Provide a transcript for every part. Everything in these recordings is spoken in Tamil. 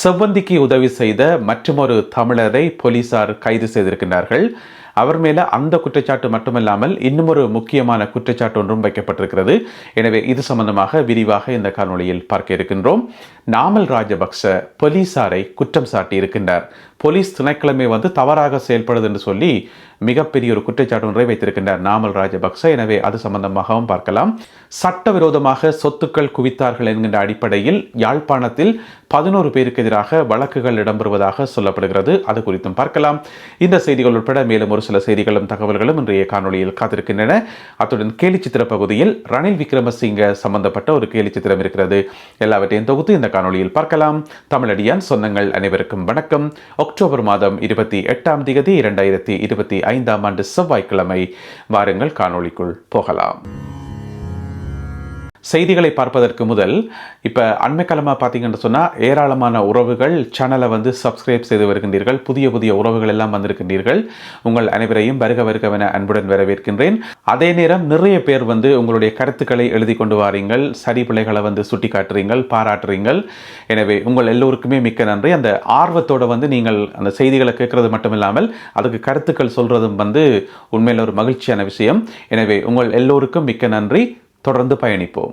செவ்வந்திக்கு உதவி செய்த மற்றுமொரு தமிழரை போலீசார் கைது செய்திருக்கிறார்கள். அவர் மேல அந்த குற்றச்சாட்டு மட்டுமல்லாமல் இன்னும் ஒரு முக்கியமான குற்றச்சாட்டு ஒன்றும் வைக்கப்பட்டிருக்கிறது. எனவே இது சம்பந்தமாக விரிவாக இந்த காணொளியில் பார்க்க இருக்கின்றோம். நாமல் ராஜபக்ச போலீசாரை குற்றம் சாட்டி இருக்கின்றார் போலீஸ் திணைக்கிழமை வந்து தவறாக செயல்படுது என்று சொல்லி மிகப்பெரிய ஒரு குற்றச்சாட்டு ஒன்றை வைத்திருக்கின்றார் நாமல் ராஜபக்ச. எனவே அது சம்பந்தமாகவும் பார்க்கலாம். சட்டவிரோதமாக சொத்துக்கள் குவித்தார்கள் என்கின்ற அடிப்படையில் யாழ்ப்பாணத்தில் பதினோரு பேருக்கு எதிராக வழக்குகள் இடம்பெறுவதாக சொல்லப்படுகிறது. அது குறித்தும் பார்க்கலாம். இந்த செய்திகள் உட்பட மேலும் ஒரு சில செய்திகளும் தகவல்களும் இன்றைய காணொளியில் காத்திருக்கின்றன. அத்துடன் கேலிச்சித்திர பகுதியில் ரணில் விக்ரமசிங்க சம்பந்தப்பட்ட ஒரு கேலிச்சித்திரம் இருக்கிறது. எல்லாவற்றையும் தொகுத்து இந்த காணொளியில் பார்க்கலாம். தமிழடியான் சொந்தங்கள் அனைவருக்கும் வணக்கம். அக்டோபர் மாதம் இருபத்தி எட்டாம் தேதி இரண்டாயிரத்தி இருபத்தி ஐந்தாம் ஆண்டு செவ்வாய்க்கிழமை வாருங்கள் காணொளிக்குள் போகலாம். செய்திகளை பார்ப்பதற்கு முதல் இப்போ அண்மை காலமாக பார்த்தீங்கன்னு சொன்னால் ஏராளமான உறவுகள் சேனலை வந்து சப்ஸ்கிரைப் செய்து வருகின்றீர்கள். புதிய புதிய உறவுகள் எல்லாம் வந்திருக்கின்றீர்கள். உங்கள் அனைவரையும் வருக வருகவென அன்புடன் வரவேற்கின்றேன். அதே நேரம் நிறைய பேர் வந்து உங்களுடைய கருத்துக்களை எழுதி கொண்டு வாரீங்கள். சரி பிள்ளைகளை வந்து சுட்டி காட்டுறீங்கள் பாராட்டுறீங்கள். எனவே உங்கள் எல்லோருக்குமே மிக்க நன்றி. அந்த ஆர்வத்தோட வந்து நீங்கள் அந்த செய்திகளை கேட்குறது மட்டும் இல்லாமல் அதுக்கு கருத்துக்கள் சொல்கிறதும் வந்து உண்மையில் ஒரு மகிழ்ச்சியான விஷயம். எனவே உங்கள் எல்லோருக்கும் மிக்க நன்றி. தொடர்ந்து பயணிப்போம்.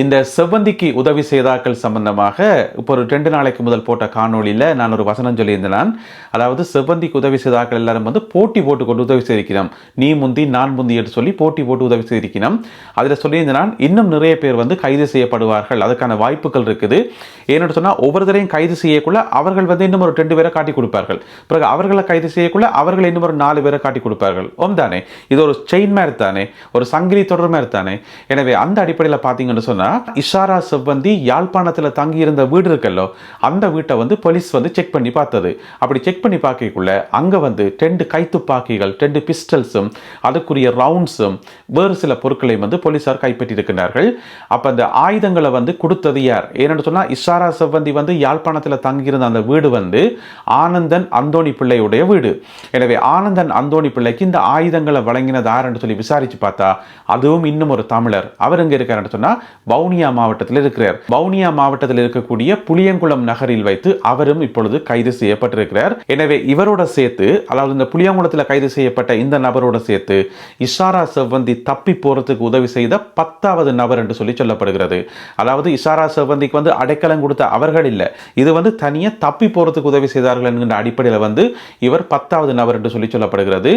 இந்த செவ்வந்திக்கு உதவி செய்தாக்கள் சம்பந்தமாக இப்போ ஒரு ரெண்டு நாளைக்கு முதல் போட்ட காணொளியில் நான் ஒரு வசனம் சொல்லியிருந்தேன் அதாவது செவ்வந்திக்கு உதவி செய்தாக்கள் எல்லாரும் வந்து போட்டி போட்டு கொண்டு உதவி செய்திருக்கிறோம். நீ முந்தி நான் முந்தி என்று சொல்லி போட்டி போட்டு உதவி செய்திருக்கிறோம். அதில் சொல்லியிருந்தேன் இன்னும் நிறைய பேர் வந்து கைது செய்யப்படுவார்கள். அதுக்கான வாய்ப்புகள் இருக்குது. ஏன்னு சொன்னால் ஒவ்வொருத்தரையும் கைது செய்யக்குள்ள அவர்கள் வந்து இன்னும் ஒரு ரெண்டு பேரை காட்டி கொடுப்பார்கள். பிறகு அவர்களை கைது செய்யக்குள்ள அவர்கள் இன்னும் ஒரு நாலு பேரை காட்டி கொடுப்பார்கள். ஓம் தானே. இது ஒரு செயின் மாதிரி தானே. ஒரு சங்கிலி தொடர் மாதிரி தானே. எனவே அந்த அடிப்படையில் பார்த்தீங்கன்னு சொன்னால் இஷாரா செவ்வந்தி யாழ்ப்பாணத்தில் தங்கியிருந்த வீடு இருக்கல்லோ அந்த வீட்டை வந்து போலீஸ் வந்து செக் பண்ணி பார்த்தது. அப்படி செக் பண்ணி பார்க்கக்குள்ள அங்கே வந்து ரெண்டு கைத்துப்பாக்கிகள் ரெண்டு பிஸ்டல்ஸும் அதுக்குரிய ரவுண்ட்ஸும் வேறு சில பொருட்களையும் வந்து போலீஸார் கைப்பற்றியிருக்கிறார்கள். அப்போ அந்த ஆயுதங்களை வந்து கொடுத்தது யார்? ஏன்னு சொன்னால் இஷாரா செவ்வந்தி வந்து யாழ்ப்பாணத்தில் தங்கியிருந்த அந்த வீடு வந்து ஆனந்தன் அந்தோணி பிள்ளையுடைய வீடு. எனவே ஆனந்தன் அந்தோணி பிள்ளைக்கு இந்த ஆயுதங்களை வழங்கினது யாருன்னு சொல்லி விசாரித்து பார்த்தா அதுவும் இன்னும் ஒரு தமிழர். அவர் எங்கே இருக்காருன்னு சொன்னா வவுனியா மாவட்டத்தில் இருக்கிறார். வவுனியா மாவட்டத்தில் இருக்கக்கூடிய புளியங்குளம் நகரில் வைத்து அவரும் இப்பொழுது கைது செய்யப்பட்டிருக்கிறார். எனவே இவரோட சேர்த்து அதாவது இந்த புளியங்குளத்தில் கைது செய்யப்பட்ட இந்த நபரோட சேர்த்து இஷாரா செவ்வந்தி தப்பி போறதுக்கு உதவி செய்த பத்தாவது நபர் என்று சொல்லி சொல்லப்படுகிறது. அதாவது இஷாரா செவ்வந்திக்கு வந்து அடைக்கலம் கொடுத்த அவர்கள் இல்லை. இது வந்து தனியாக தப்பி போறதுக்கு உதவி செய்தார்கள் என்கின்ற அடிப்படையில் வந்து இவர் பத்தாவது நபர் என்று சொல்லி சொல்லப்படுகிறது.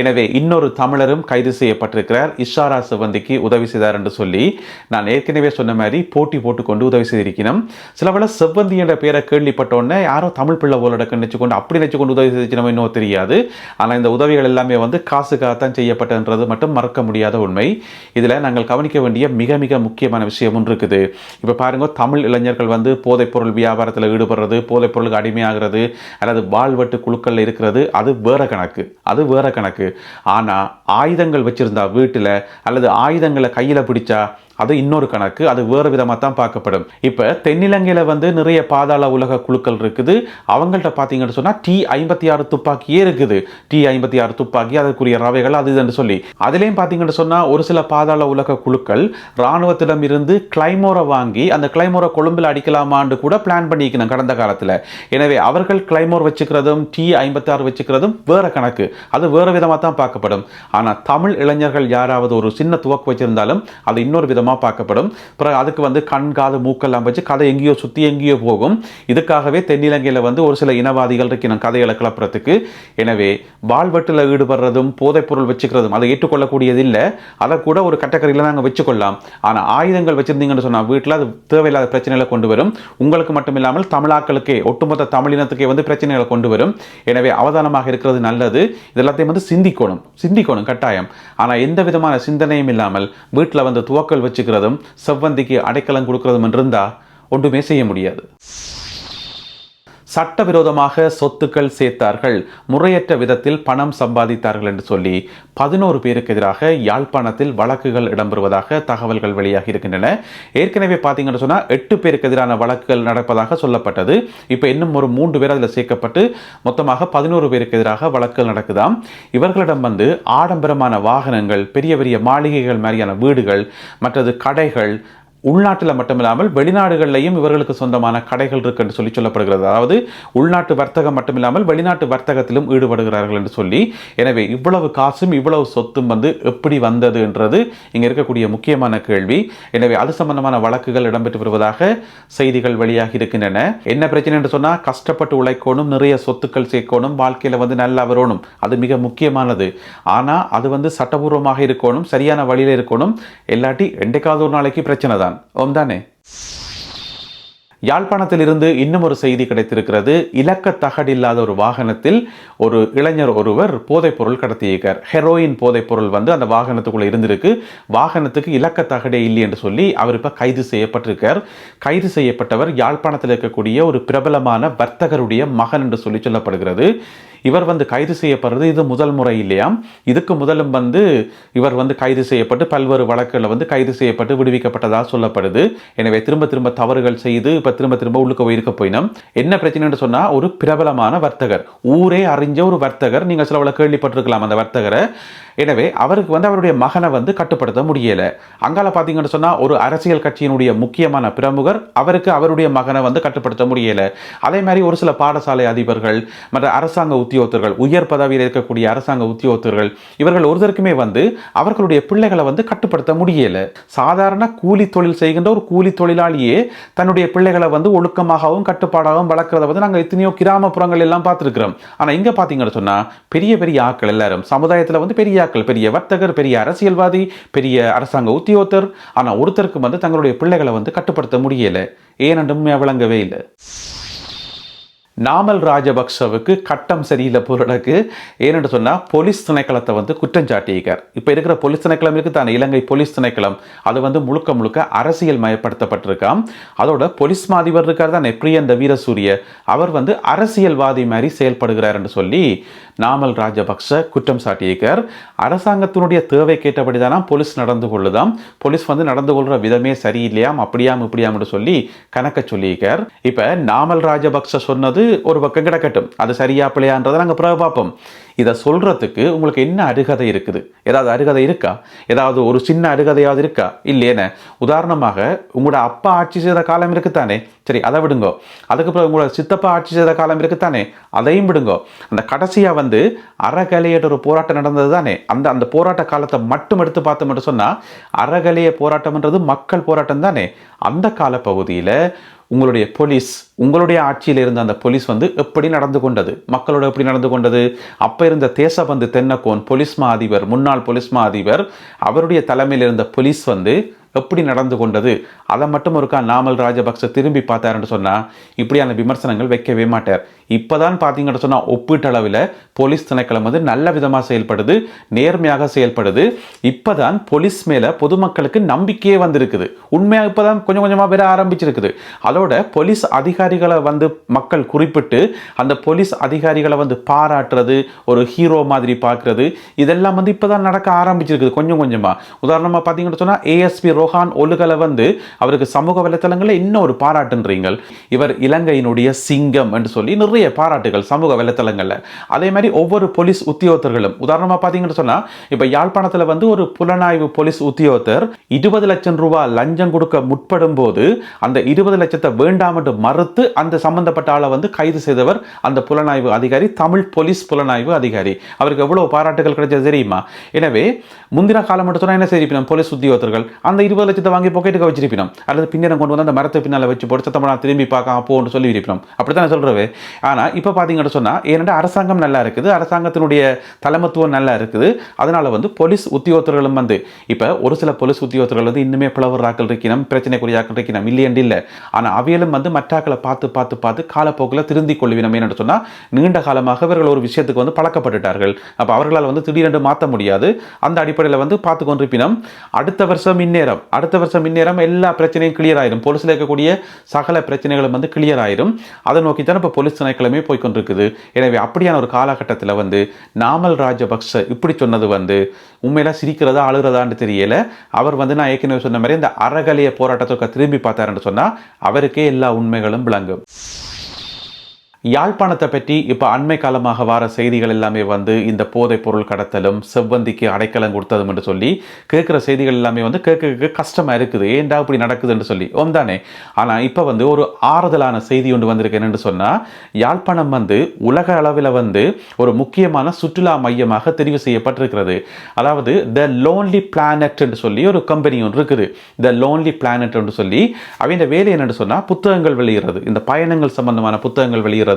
எனவே இன்னொரு தமிழரும் கைது செய்யப்பட்டிருக்கிறார். இஷாரா செவ்வந்திக்கு உதவி செய்தார் என்று சொல்லி நான் ஏற்கனவே சொன்ன மாதிரி போட்டி போட்டு கொண்டு உதவி செய்திருக்கணும். சில வேளை செவ்வந்தி என்ற பேரை கேள்விப்பட்டோன்னே யாரோ தமிழ் பிள்ளை போலோட நினச்சிக்கொண்டு அப்படி நினச்சிக்கொண்டு உதவி செய்திருக்கணும் இன்னும் தெரியாது. ஆனால் இந்த உதவிகள் எல்லாமே வந்து காசுக்காகத்தான் செய்யப்பட்டன்றது மட்டும் மறக்க முடியாத உண்மை. இதில் நாங்கள் கவனிக்க வேண்டிய மிக மிக முக்கியமான விஷயம் ஒன்று இருக்குது. இப்போ பாருங்க தமிழ் இளைஞர்கள் வந்து போதைப்பொருள் வியாபாரத்தில் ஈடுபடுறது போதைப்பொருளுக்கு அடிமையாகிறது அல்லது வாழ்வெட்டு குழுக்களில் இருக்கிறது அது வேற கணக்கு. அது வேற கணக்கு. ஆனால் ஆயுதங்கள் வச்சிருந்தா வீட்டில் அல்லது ஆயுதங்களை கையில் பிடிச்சா அது இன்னொரு கணக்கு அது வேறு விதமாக தான் பார்க்கப்படும். இப்போ தென்னிலங்கையில் வந்து நிறைய பாதாள உலக குழுக்கள் இருக்குது. அவங்கள்ட்ட பார்த்தீங்கன்னு சொன்னால் டி ஐம்பத்தி ஆறு துப்பாக்கியே இருக்குது. டி ஐம்பத்தி ஆறு துப்பாக்கி அதுக்குரிய ரவைகள் அது இதுன்னு சொல்லி. அதுலேயும் பார்த்தீங்கன்னு சொன்னால் ஒரு சில பாதாள உலக குழுக்கள் இராணுவத்திடம் இருந்து கிளைமோரை வாங்கி அந்த கிளைமோரை கொழும்பில் அடிக்கலாமான்னு கூட பிளான் பண்ணிக்கணும் கடந்த காலத்தில். எனவே அவர்கள் கிளைமோர் வச்சுக்கிறதும் டி ஐம்பத்தி ஆறு வச்சுக்கிறதும் வேறு கணக்கு. அது வேறு விதமாக தான் பார்க்கப்படும். ஆனால் தமிழ் இளைஞர்கள் யாராவது ஒரு சின்ன துவக்கு வச்சிருந்தாலும் அது இன்னொரு விதம் விதமாக பார்க்கப்படும். அப்புறம் அதுக்கு வந்து கண் காது மூக்கெல்லாம் வச்சு கதை எங்கேயோ சுற்றி எங்கேயோ போகும். இதுக்காகவே தென்னிலங்கையில் வந்து ஒரு சில இனவாதிகள் இருக்கணும் கதைகளை கிளப்புறதுக்கு எனவே வாழ்வட்டில் ஈடுபடுறதும் போதைப்பொருள் வச்சுக்கிறதும் அதை ஏற்றுக்கொள்ளக்கூடியது இல்லை அதை கூட ஒரு கட்டக்கரையில் நாங்கள் வச்சுக்கொள்ளலாம். ஆனால் ஆயுதங்கள் வச்சுருந்தீங்கன்னு சொன்னால் வீட்டில் அது தேவையில்லாத பிரச்சனைகளை கொண்டு வரும். உங்களுக்கு மட்டும் இல்லாமல் தமிழாக்களுக்கே ஒட்டுமொத்த தமிழினத்துக்கே வந்து பிரச்சனைகளை கொண்டு வரும். எனவே அவதானமாக இருக்கிறது நல்லது. இதெல்லாத்தையும் வந்து சிந்திக்கணும். சிந்திக்கணும் கட்டாயம். ஆனால் எந்த விதமான சிந்தனையும் இல்லாமல் வீட்டில் வந்து துவக்கல் வச்சுக்கிறதும் செவ்வந்திக்கு அடைக்கலம் கொடுக்கறதும் இருந்தா ஒன்றுமே செய்ய முடியாது. சட்டவிரோதமாக சொத்துக்கள் சேர்த்தார்கள். முறையற்ற விதத்தில் பணம் சம்பாதித்தார்கள் என்று சொல்லி பதினோரு பேருக்கு எதிராக யாழ்ப்பாணத்தில் வழக்குகள் இடம்பெறுவதாக தகவல்கள் வெளியாகி இருக்கின்றன. ஏற்கனவே பார்த்தீங்கன்னு சொன்னால் எட்டு பேருக்கு எதிரான வழக்குகள் நடப்பதாக சொல்லப்பட்டது. இப்போ இன்னும் ஒரு மூன்று பேர் அதில் சேர்க்கப்பட்டு மொத்தமாக பதினோரு பேருக்கு எதிராக வழக்குகள் நடக்குதாம். இவர்களிடம் வந்து ஆடம்பரமான வாகனங்கள் பெரிய பெரிய மாளிகைகள் மாதிரியான வீடுகள் மற்றது கடைகள் உள்நாட்டில் மட்டுமில்லாமல் வெளிநாடுகள்லையும் இவர்களுக்கு சொந்தமான கடைகள் இருக்கு என்று சொல்லி சொல்லப்படுகிறது. அதாவது உள்நாட்டு வர்த்தகம் மட்டுமில்லாமல் வெளிநாட்டு வர்த்தகத்திலும் ஈடுபடுகிறார்கள் என்று சொல்லி எனவே இவ்வளவு காசும் இவ்வளவு சொத்தும் வந்து எப்படி வந்தது என்றது இங்கே இருக்கக்கூடிய முக்கியமான கேள்வி. எனவே அது சம்பந்தமான வழக்குகள் இடம்பெற்று வருவதாக செய்திகள் வெளியாகி இருக்கின்றன. என்ன பிரச்சனை என்று சொன்னால் கஷ்டப்பட்டு உழைக்கணும் நிறைய சொத்துக்கள் சேர்க்கணும் வாழ்க்கையில் வந்து நல்லா வரணும். அது மிக முக்கியமானது. ஆனால் அது வந்து சட்டபூர்வமாக இருக்கணும் சரியான வழியில் இருக்கணும். இல்லாட்டி என்றைக்காவது ஒரு நாளைக்கு பிரச்சனை தான். ஓம் தானே. யாழ்ப்பாணத்திலிருந்து இன்னும் ஒரு செய்தி கிடைத்திருக்கிறது. இலக்க தகடில்லாத ஒரு வாகனத்தில் ஒரு இளைஞர் ஒருவர் போதைப்பொருள் கடத்தியிருக்கார் ஹெரோயின் போதைப்பொருள் வந்து அந்த வாகனத்துக்குள்ளே இருந்திருக்கு. வாகனத்துக்கு இலக்க தகடே இல்லை என்று சொல்லி அவர் இப்ப கைது செய்யப்பட்டிருக்கார். கைது செய்யப்பட்டவர் யாழ்ப்பாணத்தில் இருக்கக்கூடிய ஒரு பிரபலமான வர்த்தகருடைய மகன் என்று சொல்லி சொல்லப்படுகிறது. இவர் வந்து கைது செய்யப்படுறது இது முதல் முறை இல்லையாம் இதுக்கு முதலும் வந்து இவர் வந்து கைது செய்யப்பட்டு பல்வேறு வழக்குகளில் வந்து கைது செய்யப்பட்டு விடுவிக்கப்பட்டதாக சொல்லப்படுது. எனவே திரும்ப திரும்ப தவறுகள் செய்து இப்போ திரும்ப திரும்ப உள்ளுக்கு போயிருக்க போயினோம். என்ன பிரச்சனைன்னு சொன்னால் ஒரு பிரபலமான வர்த்தகர். ஊரே அறிஞ்ச ஒரு வர்த்தகர். நீங்கள் சில கேள்விப்பட்டிருக்கலாம் அந்த வர்த்தகரை. எனவே அவருக்கு வந்து அவருடைய மகனை வந்து கட்டுப்படுத்த முடியலை. அங்கால பார்த்தீங்கன்னு சொன்னால் ஒரு அரசியல் கட்சியினுடைய முக்கியமான பிரமுகர் அவருக்கு அவருடைய மகனை வந்து கட்டுப்படுத்த முடியலை. அதே மாதிரி ஒரு சில பாடசாலை அதிபர்கள் மற்ற அரசாங்க உத்தியோகத்தர்கள் உயர் பதவியில் இருக்கக்கூடிய அரசாங்க உத்தியோகத்தர்கள் இவர்கள் ஒருத்தருக்குமே வந்து அவர்களுடைய பிள்ளைகளை வந்து கட்டுப்படுத்த முடியலை. சாதாரண கூலி தொழில் செய்கின்ற ஒரு கூலி தொழிலாளியே தன்னுடைய பிள்ளைகளை வந்து ஒழுக்கமாகவும் கட்டுப்பாடாகவும் வளர்க்குறத வந்து நாங்கள் எத்தனையோ கிராமப்புறங்கள் எல்லாம் பார்த்துருக்குறோம். ஆனால் இங்கே பார்த்தீங்கன்னு சொன்னால் பெரிய பெரிய ஆட்கள் எல்லாரும் சமுதாயத்தில் வந்து பெரிய ஆட்கள் பெரிய வர்த்தகர் பெரிய அரசியல்வாதி பெரிய அரசாங்க உத்தியோகத்தர். ஆனால் ஒருத்தருக்கு வந்து தங்களுடைய பிள்ளைகளை வந்து கட்டுப்படுத்த முடியலை. ஏனென்றுமே விளங்கவே இல்லை. நாமல் ராஜபக்சவுக்கு கட்டம் சரியில்லை பொருளுக்கு ஏனென்று சொன்னால் போலீஸ் திணைக்களத்தை வந்து குற்றம் சாட்டியிருக்கார். இப்போ இருக்கிற போலீஸ் திணைக்களம் இருக்குது தானே இலங்கை போலீஸ் திணைக்களம். அது வந்து முழுக்க முழுக்க அரசியல் மயப்படுத்தப்பட்டிருக்காம். அதோட போலீஸ் மாதிபர் இருக்கார் தானே? பிரியந்த வீரசூரிய. அவர் வந்து அரசியல்வாதி மாதிரி செயல்படுகிறார் என்று சொல்லி நாமல் ராஜபக்ச குற்றம் சாட்டியிருக்கார் அரசாங்கத்தினுடைய தேவை கேட்டபடிதானா போலீஸ் நடந்து கொள்ளுதாம். போலீஸ் வந்து நடந்து கொள்கிற விதமே சரியில்லையாம் அப்படியாம் இப்படியாம் சொல்லி கணக்க சொல்லியிருக்கார் இப்போ நாமல் ராஜபக்ச சொன்னது ஒரு பக்கம் கிடக்கட்டும். அது சரியா பிள்ளையான்றதை நாங்கள் பிறகு பார்ப்போம். இதை சொல்கிறதுக்கு உங்களுக்கு என்ன அருகதை இருக்குது? ஏதாவது அருகதை இருக்கா? ஏதாவது ஒரு சின்ன அருகதையாவது இருக்கா? இல்லையேன்னு. உதாரணமாக உங்களோட அப்பா ஆட்சி செய்த காலம் இருக்குத்தானே சரி அதை விடுங்கோ. அதுக்கப்புறம் உங்களோட சித்தப்பா ஆட்சி செய்த காலம் இருக்குத்தானே அதையும் விடுங்கோ. அந்த கடைசியாக வந்து அறகலையிட்ட ஒரு போராட்டம் நடந்தது தானே அந்த அந்த போராட்ட காலத்தை மட்டும் எடுத்து பார்த்தோம்னு சொன்னால் அறகலைய போராட்டம்ன்றது மக்கள் போராட்டம் தானே அந்த காலப்பகுதியில் உங்களுடைய போலீஸ் உங்களுடைய ஆட்சியில் இருந்த அந்த போலீஸ் வந்து எப்படி நடந்து கொண்டது? மக்களோட எப்படி நடந்து கொண்டது? அப்போ இருந்த தேசபந்து தென்னக்கோன் போலீஸ் மா அதிபர் முன்னாள் போலீஸ் மா அதிபர் அவருடைய தலைமையில் இருந்த போலீஸ் வந்து எப்படி நடந்து கொண்டது? அதை மட்டும் ஒருக்கா நாமல் ராஜபக்ச திரும்பி பார்த்தாருன்னு சொன்னால் இப்படியான விமர்சனங்கள் வைக்கவே மாட்டார். இப்போதான் பார்த்தீங்கன்னு சொன்னால் ஒப்பீட்டளவில் போலீஸ் திணைக்களம் வந்து நல்ல விதமாக செயல்படுது நேர்மையாக செயல்படுது. இப்போ தான் போலீஸ் மேலே பொதுமக்களுக்கு நம்பிக்கையே வந்திருக்குது. உண்மையாக இப்போ தான் கொஞ்சம் கொஞ்சமாக வர ஆரம்பிச்சிருக்குது. அதோட போலீஸ் அதிகாரிகளை வந்து மக்கள் குறிப்பிட்டு அந்த போலீஸ் அதிகாரிகளை வந்து பாராட்டுறது ஒரு ஹீரோ மாதிரி பார்க்குறது இதெல்லாம் வந்து இப்போதான் நடக்க ஆரம்பிச்சிருக்குது கொஞ்சம் கொஞ்சமாக உதாரணமாக பார்த்தீங்கன்னு சொன்னால் ஏஎஸ்பி ரோஹான் ஒலுகலை வந்து அவருக்கு சமூக வலைத்தளங்களில் இன்னும் ஒரு பாராட்டுன்றீங்கள். இவர் இலங்கையினுடைய சிங்கம் என்று சொல்லி நிறைய பாராட்டுகள் சமூக வலைத்தளங்களில். அதே மாதிரி ஒவ்வொரு போலீஸ் உத்தியோகத்தர்களும் உதாரணமாக பார்த்தீங்கன்னு சொன்னால் இப்போ யாழ்ப்பாணத்தில் வந்து ஒரு புலனாய்வு போலீஸ் உத்தியோகத்தர் இருபது லட்சம் ரூபாய் லஞ்சம் கொடுக்க முற்படும் போது அந்த இருபது லட்சத்தை வேண்டாம் என்று மறுத்து அந்த சம்பந்தப்பட்ட ஆளை வந்து கைது செய்தவர் அந்த புலனாய்வு அதிகாரி தமிழ் போலீஸ் புலனாய்வு அதிகாரி. அவருக்கு எவ்வளவு பாராட்டுகள் கிடைச்சது தெரியுமா? எனவே முந்தின காலம் மட்டும் சொன்னால் என்ன செய்திருப்பினோம்? போலீஸ் உத்தியோகத்தர்கள் அந்த இருபது லட்சத்தை வாங்கி பாக்கெட்டுக்கு வச்சிருப்பினோம். அல்லது பின்னரம் கொண்டு வந்து அந்த மரத்தை பின்னால் வச்சு போட்டு சத்தமாக திரும்பி பார்க்க அப்போன்னு சொல்லி விரிப்பினோம் அப்படி தான் சொல்றவே ஆனால் இப்போ பார்த்தீங்கன்னு சொன்னால் ஏனென்றால் அரசாங்கம் நல்லா இருக்குது அரசாங்கத்தினுடைய தலைமத்துவம் நல்லா இருக்குது. அதனால் வந்து போலீஸ் உத்தியோகத்தர்களும் வந்து இப்போ ஒரு சில போலீஸ் உத்தியோகத்தர்கள் வந்து இன்னுமே பிளவராக்கள் இருக்கணும் பிரச்சனைக்குரியாக்கள் இருக்கணும் இல்லையண்டு இல்லை. ஆனால் அவையிலும் வந்து மற்றாக்களை பார்த்து பார்த்து பார்த்து காலப்போக்கில் திருந்திக் கொள்வினம் ஏன்னு சொன்னால் நீண்ட காலமாக இவர்கள் ஒரு விஷயத்துக்கு வந்து பழக்கப்பட்டுட்டார்கள். அப்போ அவர்களால் வந்து திடீரென்று மாற்ற முடியாது. அந்த அடிப்படையில் வந்து பார்த்து கொண்டிருப்பினும் அடுத்த வருஷம் இந்நேரம் அடுத்த வருஷம் இந்நேரம் எல்லா பிரச்சனையும் கிளியர் ஆயிரும். போலீஸில் இருக்கக்கூடிய சகல பிரச்சனைகளும் வந்து கிளியர் ஆயிரும். அதை நோக்கி தான் இப்போ போலீஸ் திணைக்களமே போய்கொண்டிருக்குது எனவே அப்படியான ஒரு காலகட்டத்தில் வந்து நாமல் ராஜபக்ச இப்படி சொன்னது வந்து உண்மையில சிரிக்கிறதா அழுகிறதான்னு தெரியல. அவர் வந்து நான் ஏற்கனவே சொன்ன மாதிரி இந்த அறகலைய போராட்டத்துக்கு திரும்பி பார்த்தாருன்னு சொன்னால் அவருக்கே எல்லா உண்மைகளும் விளங்கும். யாழ்ப்பாணத்தை பற்றி இப்போ அண்மை காலமாக வர செய்திகள் எல்லாமே வந்து இந்த போதைப் பொருள் கடத்தலும் செவ்வந்திக்கு அடைக்கலம் கொடுத்ததும் என்று சொல்லி கேட்குற செய்திகள் எல்லாமே வந்து கேட்க கேட்க கஷ்டமாக இருக்குது. ஏன்டா இப்படி நடக்குதுன்னு சொல்லி. ஓம் தானே. ஆனால் இப்போ வந்து ஒரு ஆறுதலான செய்தி ஒன்று வந்திருக்கு என்னென்னு சொன்னால் யாழ்ப்பாணம் வந்து உலக அளவில் வந்து ஒரு முக்கியமான சுற்றுலா மையமாக தெரிவு செய்யப்பட்டிருக்கிறது. அதாவது த லோன்லி பிளானட் என்று சொல்லி ஒரு கம்பெனி ஒன்று இருக்குது. த லோன்லி பிளானட் என்று சொல்லி அவங்க வேலை என்னென்னு சொன்னால் புத்தகங்கள் வெளியிடுறது. இந்த பயணங்கள் சம்பந்தமான புத்தகங்கள் வெளியிடுறது.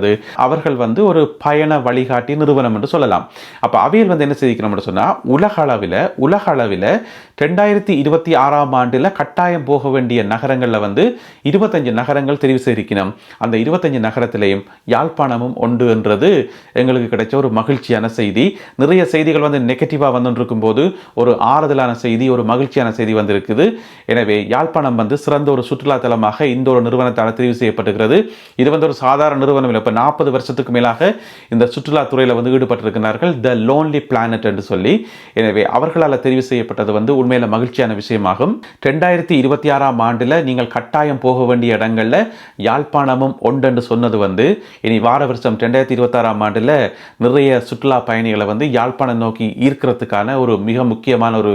அவர்கள் வந்து ஒரு பயண வழிகாட்டி நிறுவனம் என்று சொல்லலாம். அப்போ அவையில் வந்து என்ன செய்திக்கணும்னு சொன்னால் உலக அளவில் உலக அளவில் ரெண்டாயிரத்தி இருபத்தி ஆறாம் ஆண்டில் கட்டாயம் போக வேண்டிய நகரங்களில் வந்து இருபத்தஞ்சு நகரங்கள் தெரிவு செய்திருக்கணும் அந்த இருபத்தஞ்சு நகரத்திலேயும் யாழ்ப்பாணமும் ஒன்று என்றது எங்களுக்கு கிடைச்ச ஒரு மகிழ்ச்சியான செய்தி. நிறைய செய்திகள் வந்து நெகட்டிவாக வந்துருக்கும் போது ஒரு ஆறுதலான செய்தி ஒரு மகிழ்ச்சியான செய்தி வந்திருக்குது. எனவே யாழ்ப்பாணம் வந்து சிறந்த ஒரு சுற்றுலா தலமாக இந்த ஒரு நிறுவனத்தால் தெரிவு செய்யப்பட்டிருக்கிறது. இது வந்து ஒரு சாதாரண நிறுவனம் இல்லை இப்போ நாற்பது வருஷத்துக்கு மேலாக இந்த சுற்றுலாத்துறையில் வந்து ஈடுபட்டிருக்கிறார்கள். த லோன்லி பிளானட் என்று சொல்லி. எனவே அவர்களால் தெரிவு செய்யப்பட்டது வந்து உண்மையில மகிழ்ச்சியான விஷயமாகும். ரெண்டாயிரத்தி இருபத்தி ஆறாம் ஆண்டில் நீங்கள் கட்டாயம் போக வேண்டிய இடங்களில் யாழ்ப்பாணமும் ஒன்றென்று சொன்னது வந்து இனி வார வருஷம் ரெண்டாயிரத்தி இருபத்தாறாம் ஆண்டில் நிறைய சுற்றுலா பயணிகளை வந்து யாழ்ப்பாணம் நோக்கி ஈர்க்கிறதுக்கான ஒரு மிக முக்கியமான ஒரு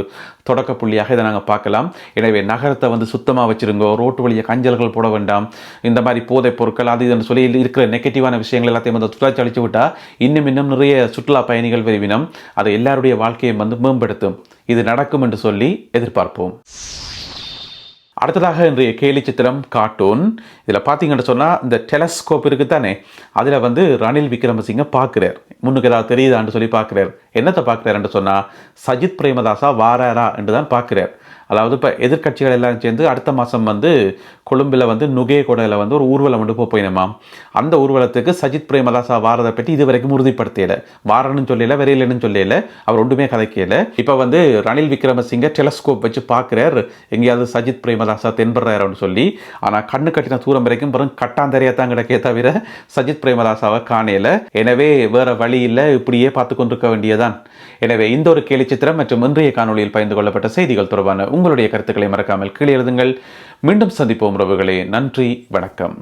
தொடக்க புள்ளியாக இதை நாங்கள் பார்க்கலாம். எனவே நகரத்தை வந்து சுத்தமாக வச்சுருங்கோ ரோட்டு வழியை கஞ்சல்கள் போட வேண்டாம். இந்த மாதிரி போதைப் பொருட்கள் அது இதுன்னு சொல்லி இருக்கிற நெகட்டிவான விஷயங்கள் எல்லாத்தையும் வந்து சுற்றுலா அழிச்சு விட்டால் இன்னும் இன்னும் நிறைய சுற்றுலா பயணிகள் விரும்பினோம் அதை எல்லாருடைய வாழ்க்கையை வந்து மேம்படுத்தும். இது நடக்கும் என்று சொல்லி எதிர்பார்ப்போம். அடுத்ததாக இன்றைய கேலி சித்திரம் கார்ட்டூன் இதில் பார்த்தீங்கன்னு சொன்னால் இந்த டெலஸ்கோப் இருக்குது தானே அதில் வந்து ரணில் விக்ரமசிங்க பார்க்குறார் முன்னுக்கு ஏதாவது தெரியுதான்னு சொல்லி பார்க்குறார் என்னத்தை பார்க்குறாருன்னு சொன்னால் சஜித் பிரேமதாசா வாராரா என்று தான் பார்க்குறார் அதாவது இப்போ எதிர்க்கட்சிகள் எல்லாம் சேர்ந்து அடுத்த மாதம் வந்து கொழும்பில் வந்து நுகே கொடையில் வந்து ஒரு ஊர்வலம் வந்து போயினமாம் அந்த ஊர்வலத்துக்கு சஜித் பிரேமதாசா வாரதை பற்றி இது வரைக்கும் உறுதிப்படுத்தல. வாரன்னு சொல்லல வரையிலன்னு சொல்லல. அவர் ஒன்றுமே கதைக்கல. இப்போ வந்து ரணில் விக்ரமசிங்க டெலஸ்கோப் வச்சு பார்க்குறார் எங்கேயாவது சஜித் பிரேமதாசா தென்படுறாருன்னு சொல்லி. ஆனால் கண்ணு கட்டின தூரம் வரைக்கும் வெறும் கட்டாந்தரையாக தான் கிடக்கே தவிர சஜித் பிரேமதாசாவை காணலை. எனவே வேறு வழி இல்லை. இப்படியே பார்த்து கொண்டிருக்க வேண்டியதான் எனவே இந்த ஒரு கேலி சித்திரம் மற்றும் இன்றைய காணொலியில் பகிர்ந்து கொள்ளப்பட்ட செய்திகள் தொடர்பான உங்களுடைய கருத்துக்களை மறக்காமல் கீழே எழுதுங்கள். மீண்டும் சந்திப்போம் உறவுகளே. நன்றி வணக்கம்.